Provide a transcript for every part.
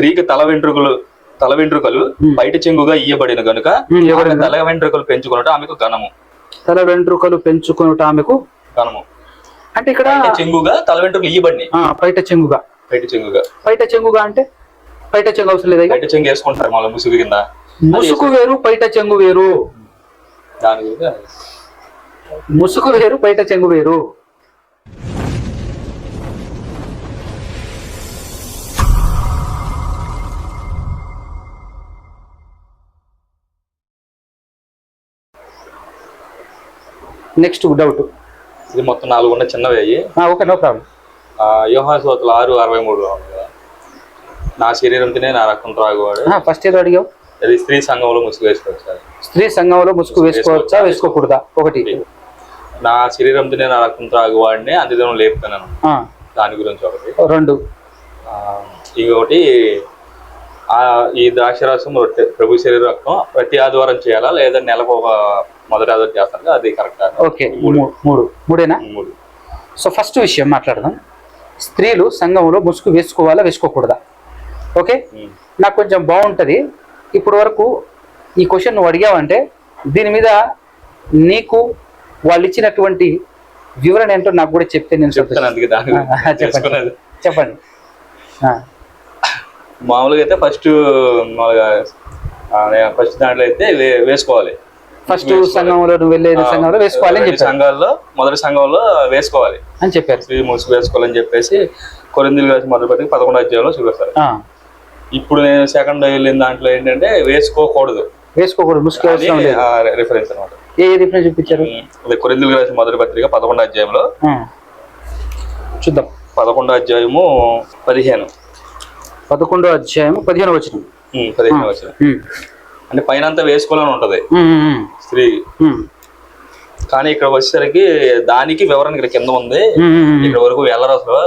స్త్రీకి తల వెంట్రుకలు తల వెంట్రుకలు బయట చెంగుగా ఇయ్యబడిన గనుక తల వెంట్రుకలు పెంచుకున్నట ఆమెకు ఘనము. తల వెంట్రుకలు పెంచుకొనుట ఆమెకు ఘనము. అంటే ఇక్కడ బయట చెంగుగా తల వెంట్రుకలు ఇయ్యబడినాయి. ఆ, పైట చెంగుగా. బయట చెంగుగా. పైట చెంగుగా అంటే? పైట చెంగు అవసరం లేదా? బయట చెంగు వేసుకుంటారు మళ్ళీ ముసుగు కింద. ముసుగు వేరు పైట చెంగు వేరు. దాని ముసుగు వేరు పైట చెంగు వేరు. నెక్స్ట్ డౌట్ ఇది మొత్తం నాలుగు ఉన్న చిన్నవి అయ్యి. ఓకే నో ప్రాబ్లం యోహాన్ సోతలు ఆరు అరవై మూడు నా శరీరం తినే నా రక్తం త్రాగువాడు. ఫస్ట్ ఏదో అడిగావు? అది స్త్రీ సంఘంలో ముసుగు వేసుకోవచ్చు స్త్రీ సంఘంలో ముసుగు వేసుకోవచ్చా వేసుకోకూడదా? ఒకటి. నా శరీరం తినే నా రక్తం త్రాగువాడిని అంత్యదినం లేపుతాను ఆ, దాని గురించి ఒకటి. రెండు. ఇంకొకటి ఈ ద్రాక్షరసం రొట్టె ప్రభు శరీర రక్తం ప్రతి ఆదివారం చేయాలా? లేదా నెలకు ఒక మొదటి అది కరెక్ట్ ఓకే మూడు. మూడేనా? మూడు. సో ఫస్ట్ విషయం మాట్లాడదాం. స్త్రీలు సంఘంలో ముసుగు వేసుకోవాలా వేసుకోకూడదా? ఓకే. నాకు కొంచెం బాగుంటుంది. ఇప్పటి వరకు ఈ క్వశ్చన్ నువ్వు అడిగావంటే దీని మీద నీకు వాళ్ళు ఇచ్చినటువంటి వివరణ ఏంటో నాకు కూడా చెప్తే నేను చెప్తాను చెప్పండి. మామూలుగా అయితే ఫస్ట్ మామూలుగా ఫస్ట్ దాంట్లో అయితే వేసుకోవాలి. ఫస్ట్ సంఘంలో నువ్వు వెళ్ళే సంఘంలో వేసుకోవాలి చెప్పారు. సంఘాల్లో మొదటి సంఘంలో వేసుకోవాలి. అని చెప్పారు. వేసుకోవాలని చెప్పేసి కొరిందులు వేసి మొదలు పెట్టి పదకొండు అధ్యాయంలో చూపిస్తారు. ఇప్పుడు నేను సెకండ్ వెళ్ళిన దాంట్లో ఏంటంటే వేసుకోకూడదు. వేసుకోకూడదు రిఫరెన్స్ అనమాట. ఏ రిఫరెన్స్ చూపించారు? అదే కొరిందులు రాసిన మొదటి పత్రిక పదకొండు అధ్యాయంలో. చూద్దాం. పదకొండు అధ్యాయము పదిహేను. పదకొండో అధ్యాయం పదిహేను వచ్చిన పదిహేను వచ్చిన అంటే పైన అంతా వేసుకోవాలని ఉంటది. స్త్రీ. కానీ ఇక్కడ వచ్చేసరికి దానికి వివరణ ఇక్కడ కింద ఉంది. ఇక్కడ వరకు వెళ్ళరు అసలు.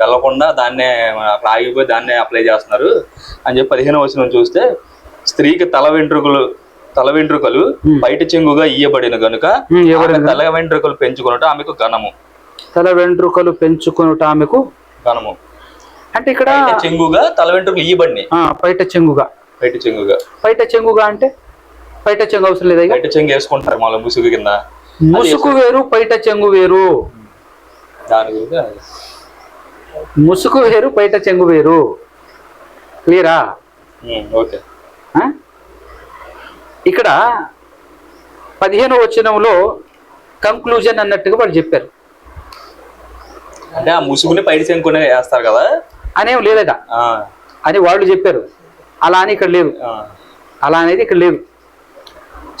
వెళ్ళకుండా దాన్నే అక్కడ ఆగిపోయి దాన్నే అప్లై చేస్తున్నారు. అని చెప్పి పదిహేను వచ్చిన చూస్తే స్త్రీకి తల వెంట్రుకలు తల వెంట్రుకలు బయట చెంగుగా ఇయ్యబడిన గనుక తల వెంట్రుకలు పెంచుకున్నట్టు ఆమెకు ఘనము. తల వెంట్రుకలు పెంచుకొనుట ఆమెకు ఘనము. అంటే ఇక్కడ బయట చెంగుగా తల వెంట్రుకలు ఇయ్యబడినాయి. పైట చెంగుగా. బయట చెంగుగా. పైట చెంగుగా అంటే? పైట చెంగు అవసరం లేదా? బయట చెంగు వేసుకుంటారు మళ్ళీ ముసుగు కింద. ముసుగు వేరు పైట చెంగు వేరు. దాని ముసుగు వేరు పైట చెంగు వేరు. క్లియరా? ఓకే? ఇక్కడ పదిహేను వచనంలో కంక్లూజన్ అన్నట్టుగా వాళ్ళు చెప్పారు. అంటే ఆ ముసుగుని బయట చెంగునే వేస్తారు కదా? అనేం లేదట. అని వాళ్ళు చెప్పారు. అలా అని ఇక్కడ లేదు. అలా అనేది ఇక్కడ లేదు.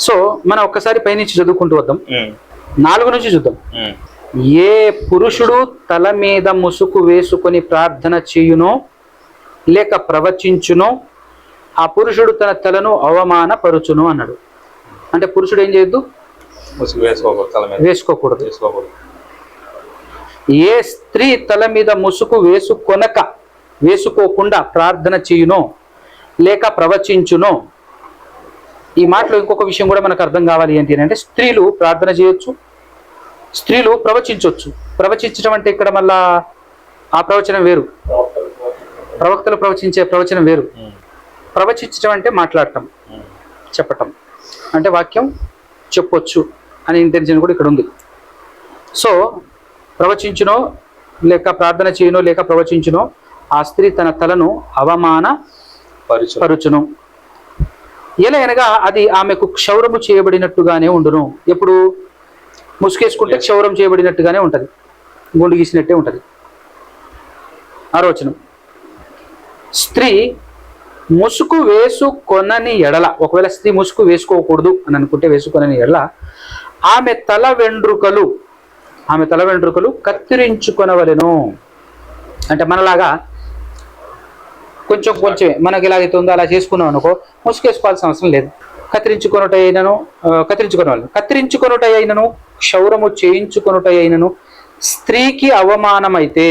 సో మనం ఒక్కసారి పైనుంచి చదువుకుంటూ వద్దాం. నాలుగు నుంచి చూద్దాం. ఏ పురుషుడు తల మీద ముసుగు వేసుకొని ప్రార్థన చేయునో లేక ప్రవచించునో ఆ పురుషుడు తన తలను అవమానపరుచును అన్నాడు. అంటే పురుషుడు ఏం చేయొద్దు? వేసుకోకూడదు. వేసుకోకూడదు. ఏ స్త్రీ తల మీద ముసుగు వేసుకొనక వేసుకోకుండా ప్రార్థన చేయునో లేక ప్రవచించునో. ఈ మాటలో ఇంకొక విషయం కూడా మనకు అర్థం కావాలి ఏంటి అంటే స్త్రీలు ప్రార్థన చేయొచ్చు స్త్రీలు ప్రవచించవచ్చు ప్రవచించడం అంటే ఇక్కడ మళ్ళా ఆ ప్రవచనం వేరు. ప్రవక్తలు ప్రవచించే ప్రవచనం వేరు. ప్రవచించడం అంటే మాట్లాడటం చెప్పటం. అంటే వాక్యం చెప్పొచ్చు అనే ఇంటెన్షన్ కూడా ఇక్కడ ఉంది. సో ప్రవచించునో లేక ప్రార్థన చేయనో లేక ప్రవచించునో ఆ స్త్రీ తన తలను అవమాన పరుచును. ఎలా అనగా అది ఆమెకు క్షౌరము చేయబడినట్టుగానే ఉండును. ఎప్పుడు? ముసుగేసుకుంటే క్షౌరం చేయబడినట్టుగానే ఉంటది. గుండు గీసినట్టే ఉంటది. ఆరోచనం. స్త్రీ ముసుగు వేసుకొనని ఎడల ఒకవేళ స్త్రీ ముసుగు వేసుకోకూడదు అని అనుకుంటే వేసుకొనని ఎడల ఆమె తల వెండ్రుకలు ఆమె తల వెంట్రుకలు కత్తిరించుకొనవలెను. అంటే మనలాగా కొంచెం కొంచెం మనకి ఎలాగైతే ఉందో అలా చేసుకున్నాం అనుకో ముసుకేసుకోవాల్సిన అవసరం లేదు. కత్తిరించుకొనుట అయినను ఆ, కత్తిరించుకునే వాళ్ళు కత్తిరించుకొనుట అయినను క్షౌరము చేయించుకొనుట అయినను స్త్రీకి అవమానమైతే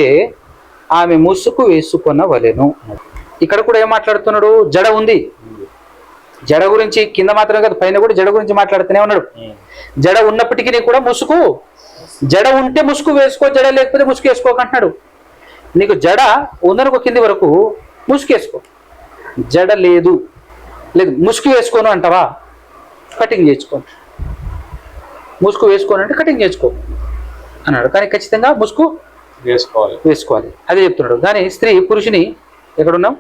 ఆమె ముసుగు వేసుకొనవలెను. ఇక్కడ కూడా ఏం మాట్లాడుతున్నాడు? జడ ఉంది. జడ గురించి కింద మాత్రం కాదు పైన కూడా జడ గురించి మాట్లాడుతూనే ఉన్నాడు. జడ ఉన్నప్పటికీ కూడా ముసుగు. జడ ఉంటే ముసుగు వేసుకో జడ లేకపోతే ముసుగు వేసుకోకంటున్నాడు నీకు జడ ఉందనుకో కింది వరకు ముసుగు వేసుకో జడ లేదు. లేదు ముసుగు వేసుకోను అంటావా? కటింగ్ చేసుకో ముసుగు వేసుకోను అంటే కటింగ్ చేసుకో అన్నాడు. కానీ ఖచ్చితంగా ముసుగు వేసుకోవాలి. వేసుకోవాలి. అదే చెప్తున్నాడు. కానీ స్త్రీ పురుషుని ఎక్కడున్నాం?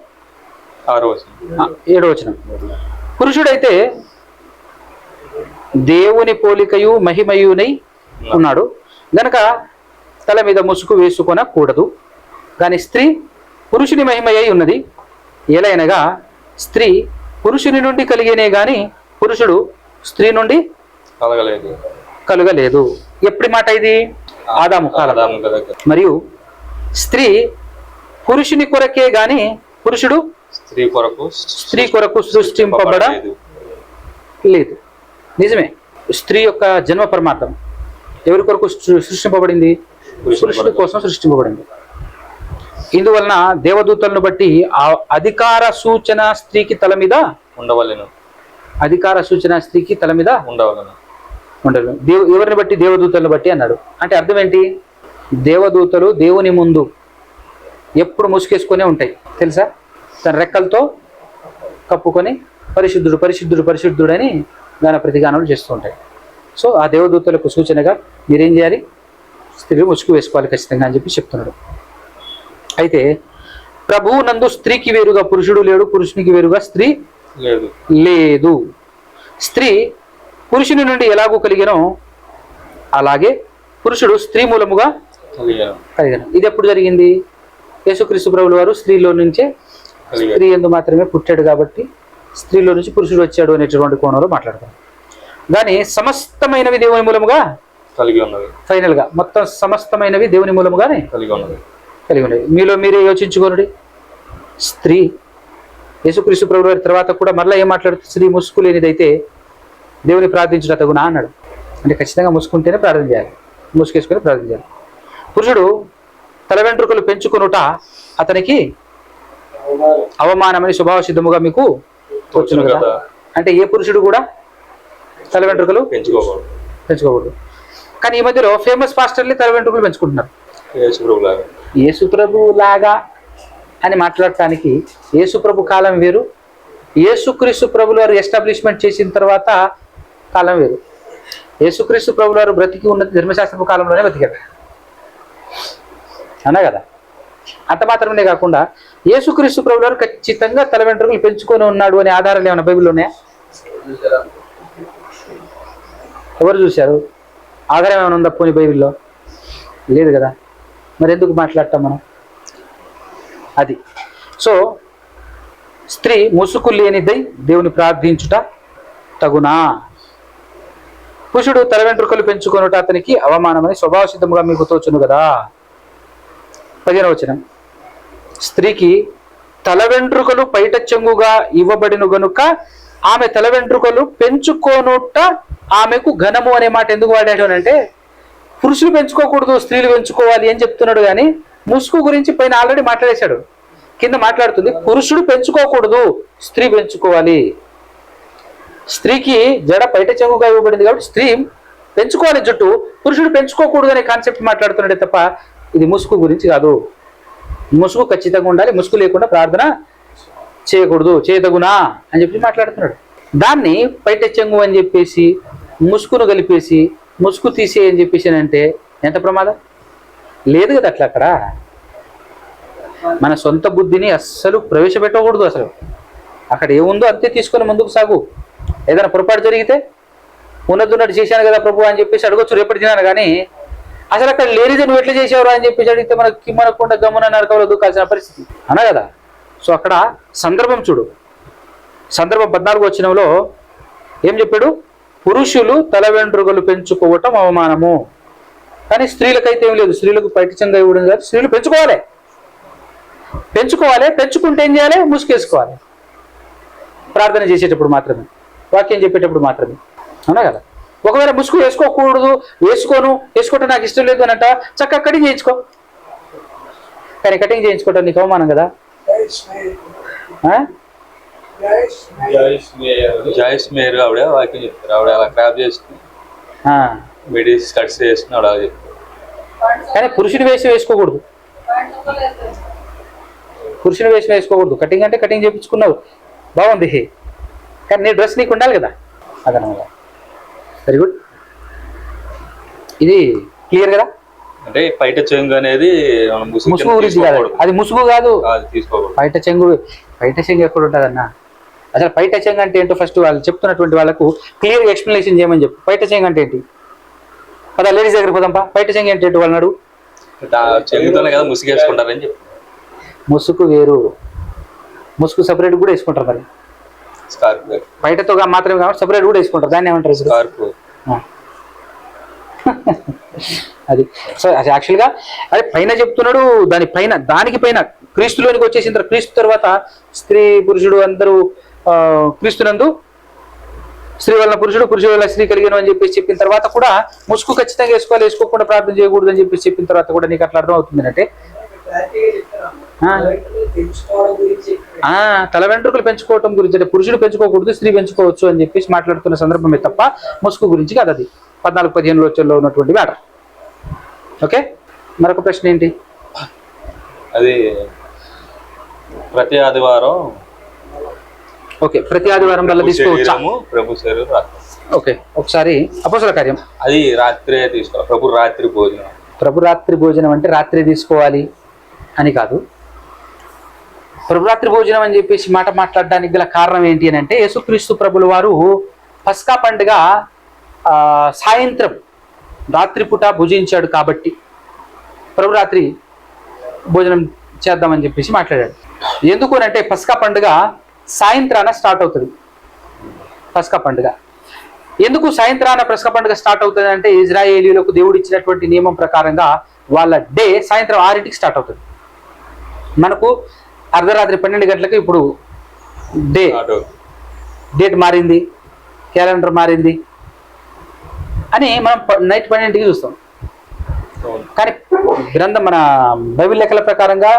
ఆరో వచనం. ఆ, ఏడో వచనం. పురుషుడైతే దేవుని పోలికయు మహిమయునై ఉన్నాడు. గనక తల మీద ముసుగు వేసుకొనకూడదు. కానీ స్త్రీ పురుషుని మహిమయ్యి ఉన్నది. ఎలైనగా స్త్రీ పురుషుని నుండి కలిగినే గాని పురుషుడు స్త్రీ నుండి కలగలేదు. కలుగలేదు. ఎప్పటి మాట ఇది? ఆదాము మరియు స్త్రీ పురుషుని కొరకే గాని పురుషుడు స్త్రీ కొరకు స్త్రీ కొరకు సృష్టింపబడ లేదు. నిజమే. స్త్రీ యొక్క జన్మ పరమార్థం ఎవరి కొరకు సృష్టింపబడింది? పురుషుడి. కోసం సృష్టింపబడింది. ఇందువలన దేవదూతలను బట్టి ఆ అధికార సూచన స్త్రీకి తల మీద ఉండవలెను. అధికార సూచన స్త్రీకి తల మీద ఉండవలెను. ఉండదు దేవు ఎవరిని బట్టి? దేవదూతలను బట్టి అన్నాడు. అంటే అర్థం ఏంటి? దేవదూతలు దేవుని ముందు ఎప్పుడు ముసుగేసుకొనే ఉంటాయి. తెలుసా? తన రెక్కలతో కప్పుకొని పరిశుద్ధుడు పరిశుద్ధుడు పరిశుద్ధుడని గాన ప్రతిగానాలు చేస్తూ ఉంటాయి. సో ఆ దేవదూతలకు సూచనగా మీరేం చేయాలి? స్త్రీ ముసుగు వేసుకోవాలి ఖచ్చితంగా అని చెప్పి చెప్తున్నాడు. అయితే ప్రభువు నందు స్త్రీకి వేరుగా పురుషుడు లేడు పురుషునికి వేరుగా స్త్రీ లేదు. లేదు. స్త్రీ పురుషుని నుండి ఎలాగూ కలిగినో అలాగే పురుషుడు స్త్రీ మూలముగా కలిగాను ఇది ఎప్పుడు జరిగింది? యేసుక్రీస్తు ప్రభుల వారు స్త్రీలో నుంచే స్త్రీ ఎందు మాత్రమే పుట్టాడు కాబట్టి స్త్రీలో నుంచి పురుషుడు వచ్చాడు అనేటువంటి కోణంలో మాట్లాడతాం. కానీ సమస్తమైనవి దేవుని మూలముగా కలిగి ఉన్నది ఫైనల్గా మొత్తం సమస్తమైనవి దేవుని మూలముగానే కలిగి ఉన్నది కలిగి ఉండేది. మీలో మీరే యోచించుకోనుడి స్త్రీ యేసుక్రీస్తు ప్రభు వారి తర్వాత కూడా మరలా ఏం మాట్లాడుతుంది స్త్రీ ముసుగు లేనిదైతే దేవుని ప్రార్థించుట తగునా అన్నాడు. అంటే ఖచ్చితంగా ముసుకుంటేనే ప్రార్థన చేయాలి. ముసుగేసుకొని ప్రార్థన చేయాలి. పురుషుడు తల వెంట్రుకలు పెంచుకొనుట అతనికి అవమానమని స్వభావ సిద్ధముగా మీకు తోచును కదా. అంటే ఏ పురుషుడు కూడా తల వెంట్రుకలు పెంచుకోకూడదు. పెంచుకోకూడదు. కానీ ఈ మధ్యలో ఫేమస్ పాస్టర్లే తల వెంట్రుకలు పెంచుకుంటున్నారు. యేసుప్రభు లాగా అని మాట్లాడటానికి యేసుప్రభు కాలం వేరు. యేసుక్రీస్తు ప్రభులు వారు ఎస్టాబ్లిష్మెంట్ చేసిన తర్వాత కాలం వేరు. యేసుక్రీస్తు ప్రభులు వారు బ్రతికి ఉన్నది ధర్మశాస్త్రపు కాలంలోనే బతికారు అన్నా కదా? అంత మాత్రమే కాకుండా యేసుక్రీస్తు ప్రభులు వారు ఖచ్చితంగా తల వెంట్రుకలు పెంచుకొని ఉన్నాడు అనే ఆధారాలు ఏమైనా బైబిల్లో ఉన్నాయా? ఎవరు చూశారు? ఆధారం ఏమైనా ఉందా పోనీ బైబిల్లో? లేదు కదా? మరి ఎందుకు మాట్లాడటం మనం? అది. సో స్త్రీ ముసుగు లేనిదై దేవుని ప్రార్థించుట తగునా. పురుషుడు తల వెంట్రుకలు పెంచుకొనుట అతనికి అవమానమని స్వభావసిద్ధముగా మీకు తోచును కదా. పదిహేను వచనం. స్త్రీకి తల వెంట్రుకలు పైట చెంగుగా ఇవ్వబడిన గనుక ఆమె తల వెంట్రుకలు పెంచుకోనుట ఆమెకు ఘనము అనే మాట ఎందుకు వాడాడు అంటే పురుషులు పెంచుకోకూడదు స్త్రీలు పెంచుకోవాలి అని చెప్తున్నాడు కానీ ముసుగు గురించి పైన ఆల్రెడీ మాట్లాడేశాడు. కింద మాట్లాడుతుంది పురుషుడు పెంచుకోకూడదు స్త్రీ పెంచుకోవాలి. స్త్రీకి జడ బయట చెంగుగా ఇవ్వబడింది కాబట్టి స్త్రీ పెంచుకోవాలి జుట్టు పురుషుడు పెంచుకోకూడదు అనే కాన్సెప్ట్ మాట్లాడుతున్నాడే తప్ప ఇది ముసుగు గురించి కాదు. ముసుగు ఖచ్చితంగా ఉండాలి ముసుగు లేకుండా ప్రార్థన చేయకూడదు చేయదగునా అని చెప్పి మాట్లాడుతున్నాడు. దాన్ని పైట చెంగు అని చెప్పేసి ముసుగును కలిపేసి ముసుగు తీసేయని చెప్పేసి అంటే ఎంత ప్రమాదం? లేదు కదా అట్లా అక్కడ. మన సొంత బుద్ధిని అస్సలు ప్రవేశపెట్టకూడదు అసలు. అక్కడ ఏముందో అంతే తీసుకొని ముందుకు సాగు. ఏదైనా పొరపాటు జరిగితే ఉన్నదున్నట్టు చేశాను కదా ప్రభు అని చెప్పేసి అడగొచ్చు రేపటి తినాను కానీ అసలు అక్కడ లేనిది నువ్వు ఎట్లా చేసేవారు అని చెప్పేసి అడిగితే మనకి మనకుండా గమ్మున నరకంలో దూకాల్సిన పరిస్థితి. అనా కదా? సో అక్కడ సందర్భం చూడు. సందర్భం పద్నాలుగు వచ్చినంలో ఏం చెప్పాడు? పురుషులు తల వెంట్రుకలు పెంచుకోవటం అవమానము. కానీ స్త్రీలకైతే ఏం లేదు. స్త్రీలకు పైటిచంగా ఇవ్వడం కాదు. స్త్రీలు పెంచుకోవాలి. పెంచుకోవాలి. పెంచుకుంటే ఏం చేయాలి? ముసుగేసుకోవాలి. ప్రార్థన చేసేటప్పుడు మాత్రమే. వాక్యం చెప్పేటప్పుడు మాత్రమే. అవునా కదా? ఒకవేళ ముసుగు వేసుకోకూడదు వేసుకోను వేసుకోవటం నాకు ఇష్టం లేదు అనంట చక్కగా కటింగ్ చేయించుకో. కానీ కటింగ్ చేయించుకోవటం నీకు అవమానం కదా? జాయిస్ మేరు ఆవిడ వాక్యం చెప్తారు. ఆవిడ అలా క్రాప్ చేసుకుని ఆ. మెడిస్ కట్స్ చేసుకుని ఆవిడ అలా చెప్తారు. కానీ పురుషుడు వేసి వేసుకోకూడదు. పురుషుని వేషం వేసుకోకూడదు. కటింగ్ అంటే కటింగ్ చేయించుకున్నావు బాగుంది. కానీ నీ డ్రెస్ నీకు ఉండాలి కదా? అదనమాట. వెరీ గుడ్ ఇది క్లియర్ కదా? అంటే బయట చెంగు అనేది మనం ముసుగు కింద గురించి కాదు. తీసుకోకూడదు. అది ముసుగు కాదు. అది తీసుకోకూడదు. బయట చెంగు బయట చెంగు ఎక్కడ ఉంటుందన్న? అసలు బయట చెంగు అంటే ఏంటో ఫస్ట్ వాళ్ళు చెప్తున్నటువంటి వాళ్ళకు క్లియర్ ఎక్స్ప్లెనేషన్ చేయమని చెప్పు. బయట చెంగు అంటే ఏంటి? పదా లేడీస్ దగ్గర పోదాంపా బయట చెంగు అంటే ఏంటి చెంగుతోనే కదా చెప్పి. ముసుగు వేరు. ముసుగు సపరేట్ కూడా వేసుకుంటారు మరి. బయటతో మాత్రమే కాబట్టి సపరేట్ కూడా వేసుకుంటారు. దాన్ని ఏమంటారు. అది. సో అది యాక్చువల్గా అదే పైన చెప్తున్నాడు దాని పైన దానికి పైన క్రీస్తులోనికి వచ్చేసిన తర్వాత క్రీస్తు తర్వాత స్త్రీ పురుషుడు అందరూ క్రీస్తునందు స్త్రీ వలన పురుషుడు పురుషుడు వల్ల స్త్రీ కలిగిన అని చెప్పేసి చెప్పిన తర్వాత కూడా ముసుగు ఖచ్చితంగా వేసుకోవాలి వేసుకోకుండా ప్రార్థన చేయకూడదు అని చెప్పేసి చెప్పిన తర్వాత కూడా నీకు అట్లా అర్థం అవుతుంది అంటే తల వెంట్రుకలు పెంచుకోవటం గురించి అంటే పురుషుడు పెంచుకోకూడదు స్త్రీ పెంచుకోవచ్చు అని చెప్పేసి మాట్లాడుతున్న సందర్భమే తప్ప ముసుగు గురించి కాదు అది. పద్నాలుగు పదిహేను రోజుల్లో ఉన్నటువంటి మ్యాటర్ ఓకే? మరొక ప్రశ్న ఏంటి? అది ప్రతి ఆదివారం ఓకే ప్రతి ఆదివారం వల్ల తీసుకోవచ్చా? ప్రభు శరీరం. ఓకే ఒకసారి అపోసల కార్యం. అది రాత్రే తీసుకోవాలి. ప్రభు రాత్రి భోజనం. ప్రభు రాత్రి భోజనం అంటే రాత్రి తీసుకోవాలి అని కాదు. ప్రభు రాత్రి భోజనం అని చెప్పేసి మాట మాట్లాడడానికి గల కారణం ఏంటి అని అంటే యేసుక్రీస్తు ప్రభుల వారు పస్కా పండుగ ఆ, సాయంత్రం రాత్రిపూట భుజించాడు కాబట్టి ప్రభు రాత్రి భోజనం చేద్దామని చెప్పేసి మాట్లాడాడు. ఎందుకు అంటే పస్కా పండుగ సాయంత్రాన స్టార్ట్ అవుతుంది. పస్కా పండుగ. ఎందుకు సాయంత్రాన పస్కా పండుగ స్టార్ట్ అవుతుంది అంటే ఇజ్రాయేలీలకు దేవుడు ఇచ్చినటువంటి నియమం ప్రకారంగా వాళ్ళ డే సాయంత్రం ఆరింటికి స్టార్ట్ అవుతుంది. మనకు అర్ధరాత్రి పన్నెండు గంటలకు ఇప్పుడు డే డేట్ మారింది క్యాలెండర్ మారింది అని మనం నైట్ పన్నెండింటికి చూస్తాం. కానీ గ్రంథం మన బైబిల్ లెక్కల ప్రకారంగా.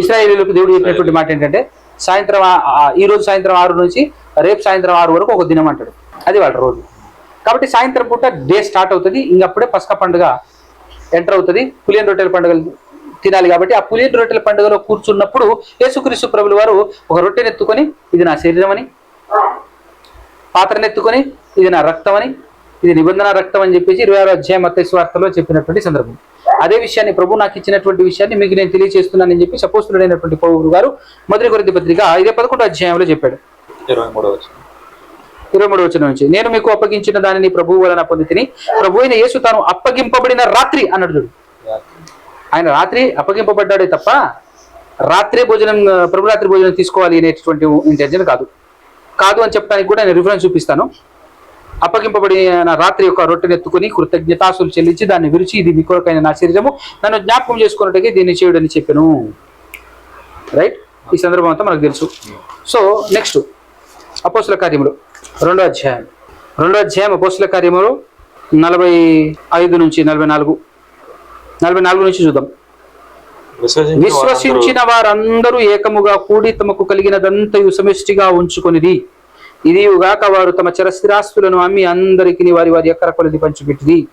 ఇస్రాయేలీలకు దేవుడు చెప్పినటువంటి మాట ఏంటంటే సాయంత్రం ఈ రోజు సాయంత్రం ఆరు నుంచి రేపు సాయంత్రం ఆరు వరకు ఒక దినం అంటాడు. అది వాళ్ళ రోజు. కాబట్టి సాయంత్రం పూట డే స్టార్ట్ అవుతుంది. ఇంకప్పుడే పసక పండుగ ఎంటర్ అవుతుంది. పులియన్ రొట్టెల పండుగలు తినాలి కాబట్టి ఆ పులియన్ రొట్టెల పండుగలో కూర్చున్నప్పుడు యేసుక్రీస్తు ప్రభులు వారు ఒక రొట్టెని ఎత్తుకొని ఇది నా శరీరం అని పాత్రను ఎత్తుకొని ఇది నా రక్తం అని ఇది నిబంధన రక్తం అని చెప్పేసి ఇరవై ఆరో అధ్యాయం మత్తయి చెప్పినటువంటి సందర్భం. అదే విషయాన్ని ప్రభు నాకు ఇచ్చినటువంటి విషయాన్ని మీకు నేను తెలియజేస్తున్నానని చెప్పి సపోస్తుడైనటువంటి పౌరు గారు మొదటి కొరింథీ పత్రిక ఇదే పదకొండు అధ్యాయంలో చెప్పాడు. ఇరవై మూడవ వచనం. ఇరవై మూడు వచ్చిన నుంచి నేను మీకు అప్పగించిన దానిని ప్రభువు వలన పొంది తిని ప్రభు అయిన యేసు తాను అప్పగింపబడిన రాత్రి అన్నాడు చూడు. ఆయన రాత్రి అప్పగింపబడ్డాడే తప్ప రాత్రి భోజనం ప్రభు రాత్రి భోజనం తీసుకోవాలి అనేటువంటి ఇంటెన్షన్ కాదు. కాదు అని చెప్పడానికి కూడా నేను రిఫరెన్స్ చూపిస్తాను. అప్పగింపబడిన రాత్రి యొక్క రొట్టెని ఎత్తుకుని కృతజ్ఞతాసులు చెల్లించి దాన్ని విరిచి ఇది మీ కొరకైన నా శరీరము. నన్ను జ్ఞాపకం చేసుకున్నట్టుగా దీన్ని చేయడని చెప్పాను. రైట్ ఈ సందర్భం అంతా మనకు తెలుసు. సో నెక్స్ట్ అపోస్తుల కార్యములు. రెండో అధ్యాయం. రెండో అధ్యాయం అపోస్తుల కార్యములు నలభై ఐదు నుంచి నలభై నాలుగు. నలభై నాలుగు నుంచి చూద్దాం. విశ్వసించిన విశ్వసించిన వారందరూ ఏకముగా కూడి తమకు కలిగినదంతయు సమిష్టిగా ఉంచుకొనిది. ఇది వారు తమ చరస్థిరాస్తులను అమ్మి అందరికి వారి వారి ఎక్కర కొలది పంచిపెట్టిది.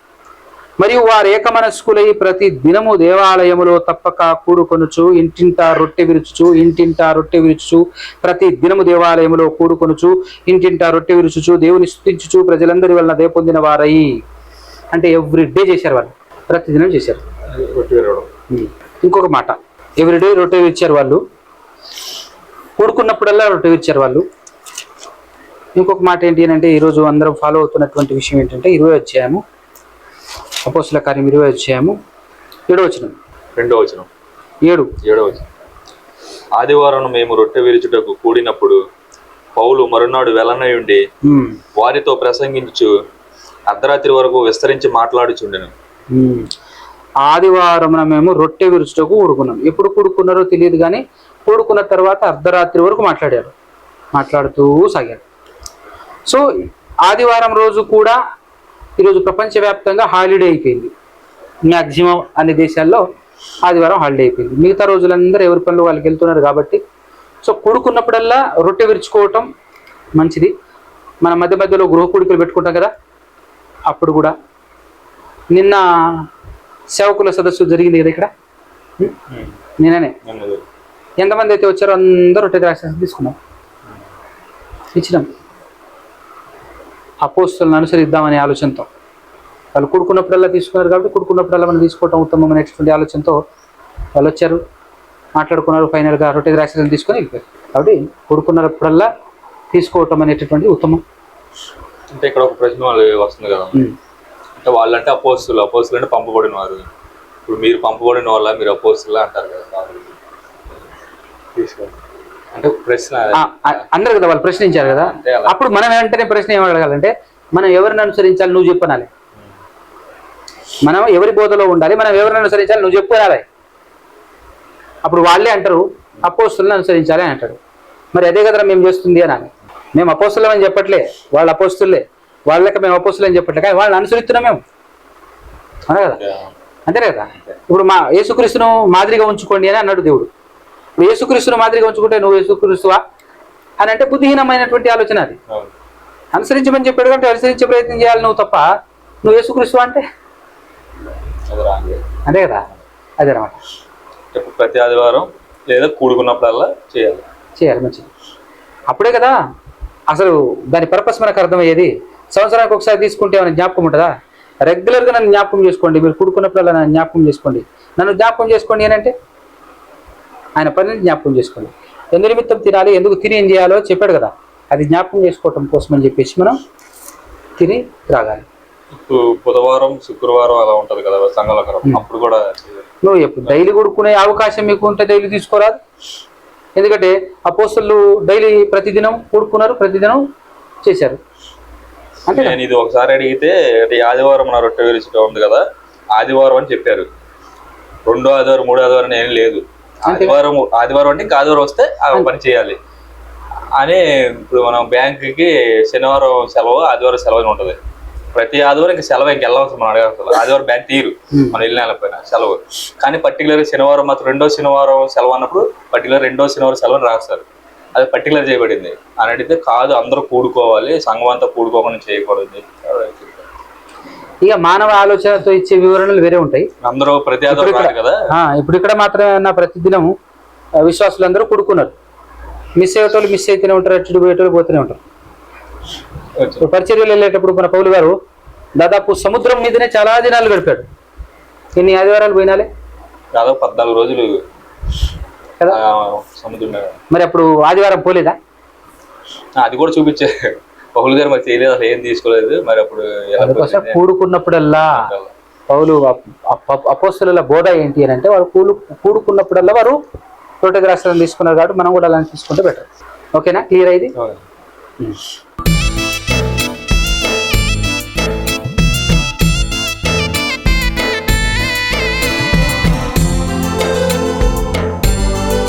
మరియు వారు ఏకమనస్కులై ప్రతి దినము దేవాలయములో తప్పక కూడుకొనుచు ఇంటింటా రొట్టె విరుచుచు ఇంటింటా రొట్టె విరుచుచు ప్రతి దినము దేవాలయములో కూడుకొనుచు ఇంటింటా రొట్టె విరుచుచు దేవుని స్థుతించుచు ప్రజలందరి వలన దయ పొందిన వారై. అంటే ఎవ్రీ డే చేశారు వాళ్ళు. ప్రతి దినం చేశారు. ఇంకొక మాట. ఎవ్రీడే రొట్టె విరిచారు వాళ్ళు. కూడుకున్నప్పుడల్లా రొట్టె విరిచారు వాళ్ళు. ఇంకొక మాట ఏంటి అంటే ఈరోజు అందరం ఫాలో అవుతున్నటువంటి విషయం ఏంటంటే ఇరవై అధ్యాయము అపోస్తుల కార్యం ఇరవై అధ్యాయము ఏడో వచ్చిన రెండో వచనం. ఏడు. ఏడో వచనం. ఆదివారం మేము రొట్టె విరుచుటకు కూడినప్పుడు పౌలు మరునాడు వెలనయుండి ఉమ్, వారితో ప్రసంగించు అర్ధరాత్రి వరకు విస్తరించి మాట్లాడుచుండెను. ఉమ్. ఆదివారమున మేము రొట్టె విరుచుటకు కూడుకున్నాం ఎప్పుడు కూడుకున్నారో తెలియదు కానీ కూడుకున్న తర్వాత అర్ధరాత్రి వరకు మాట్లాడారు. మాట్లాడుతూ సాగారు. సో ఆదివారం రోజు కూడా ఈరోజు ప్రపంచవ్యాప్తంగా హాలిడే అయిపోయింది. మ్యాక్సిమం అన్ని దేశాల్లో ఆదివారం హాలిడే అయిపోయింది. మిగతా రోజులందరూ ఎవరి పనులు వాళ్ళకి వెళ్తున్నారు కాబట్టి సో కూడుకున్నప్పుడల్లా రొట్టె విరుచుకోవటం మంచిది. మన మధ్య మధ్యలో గృహ కూడికలు పెట్టుకుంటాం కదా అప్పుడు కూడా. నిన్న సేవకుల సదస్సు జరిగింది కదా ఇక్కడ? ఉం? నిన్ననే. ఎంతమంది అయితే వచ్చారో అందరూ రొట్టె ద్రాక్ష తీసుకున్నాం ఇచ్చినాం. అపోస్తులను అనుసరిద్దామనే ఆలోచనతో. వాళ్ళు కూడుకున్నప్పుడల్లా తీసుకున్నారు కాబట్టి కూడుకున్నప్పుడల్లా మనం తీసుకోవటం ఉత్తమం అనేటువంటి ఆలోచనతో వాళ్ళు వచ్చారు మాట్లాడుకున్నారు ఫైనల్గా రొట్టె ద్రాక్షలను తీసుకొని వెళ్ళిపోయారు. కాబట్టి కూడుకున్నప్పుడల్లా తీసుకోవటం అనేటటువంటి ఉత్తమం. అంటే ఇక్కడ ఒక ప్రశ్న వాళ్ళు వస్తుంది కదా. అంటే వాళ్ళంటే అపోస్తులు అపోస్తులు అంటే పంపబడిన వారు. ఇప్పుడు మీరు పంపబడిన వాళ్ళ మీరు అపోస్తులు అంటారు కదా. తీసుకోండి. అంటే ప్రశ్న అన్నారు కదా వాళ్ళు ప్రశ్నించారు కదా. అప్పుడు మనం వెంటనే ప్రశ్న ఏం అడగాలంటే మనం ఎవరిని అనుసరించాలి నువ్వు చెప్పనాలి. మనం ఎవరి బోధలో ఉండాలి మనం ఎవరిని అనుసరించాలి నువ్వు చెప్పనాలి. అప్పుడు వాళ్ళే అంటారు అపోస్తులను అనుసరించాలి అని అంటారు. మరి అదే కదా మేము చేస్తుంది అని. మేము అపోస్తులం అని చెప్పట్లే వాళ్ళు అపోస్తులే. వాళ్ళకి మేము అపోస్తులు అని చెప్పట్లే కానీ వాళ్ళని అనుసరిస్తున్నాం మేము. అవునా కదా? అంతేనే కదా? ఇప్పుడు మా యేసుక్రీస్తును మాదిరిగా ఉంచుకోండి అని అన్నాడు దేవుడు. యేసుక్రీస్తును మాదిరిగా ఉంచుకుంటే నువ్వు యేసుక్రీస్తువా? అని అంటే బుద్ధిహీనమైనటువంటి ఆలోచన అది. అనుసరించమని చెప్పాడు కాబట్టి అనుసరించే ప్రయత్నం చేయాలి నువ్వు తప్ప. నువ్వు యేసుక్రీస్తు అంటే? అది కదా. అదే అనమాట ప్రతి ఆదివారం లేదా కూడుకున్నప్పుడల్లా చేయాలి. చేయాలి మంచిది. అప్పుడే కదా అసలు దాని పర్పస్ మనకు అర్థమయ్యేది. సంవత్సరానికి ఒకసారి తీసుకుంటే ఏమైనా జ్ఞాపకం ఉంటుందా? రెగ్యులర్గా నన్ను జ్ఞాపకం చేసుకోండి. మీరు కూడుకున్నప్పుడల్లా నన్ను జ్ఞాపకం చేసుకోండి. నన్ను జ్ఞాపకం చేసుకోండి అంటే? ఆయన పనిని జ్ఞాపకం చేసుకోండి. ఎందు నిమిత్తం తినాలి ఎందుకు తిని ఏం చేయాలో చెప్పాడు కదా. అది జ్ఞాపకం చేసుకోవటం కోసం అని చెప్పేసి మనం తిని త్రాగాలి. బుధవారం శుక్రవారం అలా ఉంటది కదా సంఘంలో అప్పుడు కూడా. నువ్వు ఎప్పుడు డైలీ కొడుకునే అవకాశం మీకు ఉంటే డైలీ తీసుకోరాదు. ఎందుకంటే అపోస్తులు డైలీ ప్రతిదినం కూడుకున్నారు ప్రతిదినం చేశారు. అంతే నేను ఇది ఒకసారి అడిగితే అంటే ఆదివారం మన రొట్టె విరుచుట ఉంది కదా ఆదివారం అని చెప్పారు. రెండో ఆదివారం మూడో ఆదివారం ఏం లేదు. ఆదివారం ఆదివారం అంటే ఆదివారం వస్తే ఆ పని చేయాలి. అని ఇప్పుడు మనం బ్యాంకుకి శనివారం సెలవు ఆదివారం సెలవు అని ఉంటుంది. ప్రతి ఆదివారం ఇంకా సెలవు ఇంక వెళ్ళవలసిన మనం అడగాల్సిన ఆదివారం బ్యాంక్ తీరు మనం వెళ్ళిన వెళ్ళకపోయినా సెలవు. కానీ పర్టికులర్ శనివారం మాత్రం రెండో శనివారం సెలవు అన్నప్పుడు పర్టికులర్ రెండో శనివారం సెలవు అని రాస్తారు. అది పర్టికులర్ చేయబడింది. అని అడిగితే కాదు అందరూ కూడుకోవాలి సంఘం అంతా కూడుకోకుండా చేయకూడదు ఇక మానవ ఆలోచనతో ఇచ్చే వివరణలు వేరే ఉంటాయి. అందరూ ప్రతి ఇప్పుడు ఇక్కడ మాత్రమే నా ప్రతిదినం విశ్వాసులందరూ కూడుకున్నారు. మిస్ అయ్యేటోళ్ళు మిస్ అయితేనే ఉంటారు అటు పోయేటోళ్ళు పోతూనే ఉంటారు. ఇప్పుడు పరిచర్యలు వెళ్ళేటప్పుడు మన పౌలు గారు దాదాపు సముద్రం మీదనే చాలా దినాలు గడిపాడు. ఎన్ని ఆదివారాలు పోయినాలే? దాదాపు పద్నాలుగు రోజులు కదా. మరి అప్పుడు ఆదివారం పోలేదా? అది కూడా చూపించే బహుళ గారు మరి తెలియదు అసలు ఏం తీసుకోలేదు. మరి అప్పుడు అందుకోసం? కూడుకున్నప్పుడల్లా పౌలు అపోస్తుల బోధ ఏంటి అని అంటే వాళ్ళు కూడు కూడుకున్నప్పుడల్లా వారు తోటగ్రాసాలను తీసుకున్నారు కాబట్టి మనం కూడా అలానే తీసుకుంటే బెటర్ ఓకేనా క్లియర్ అయింది.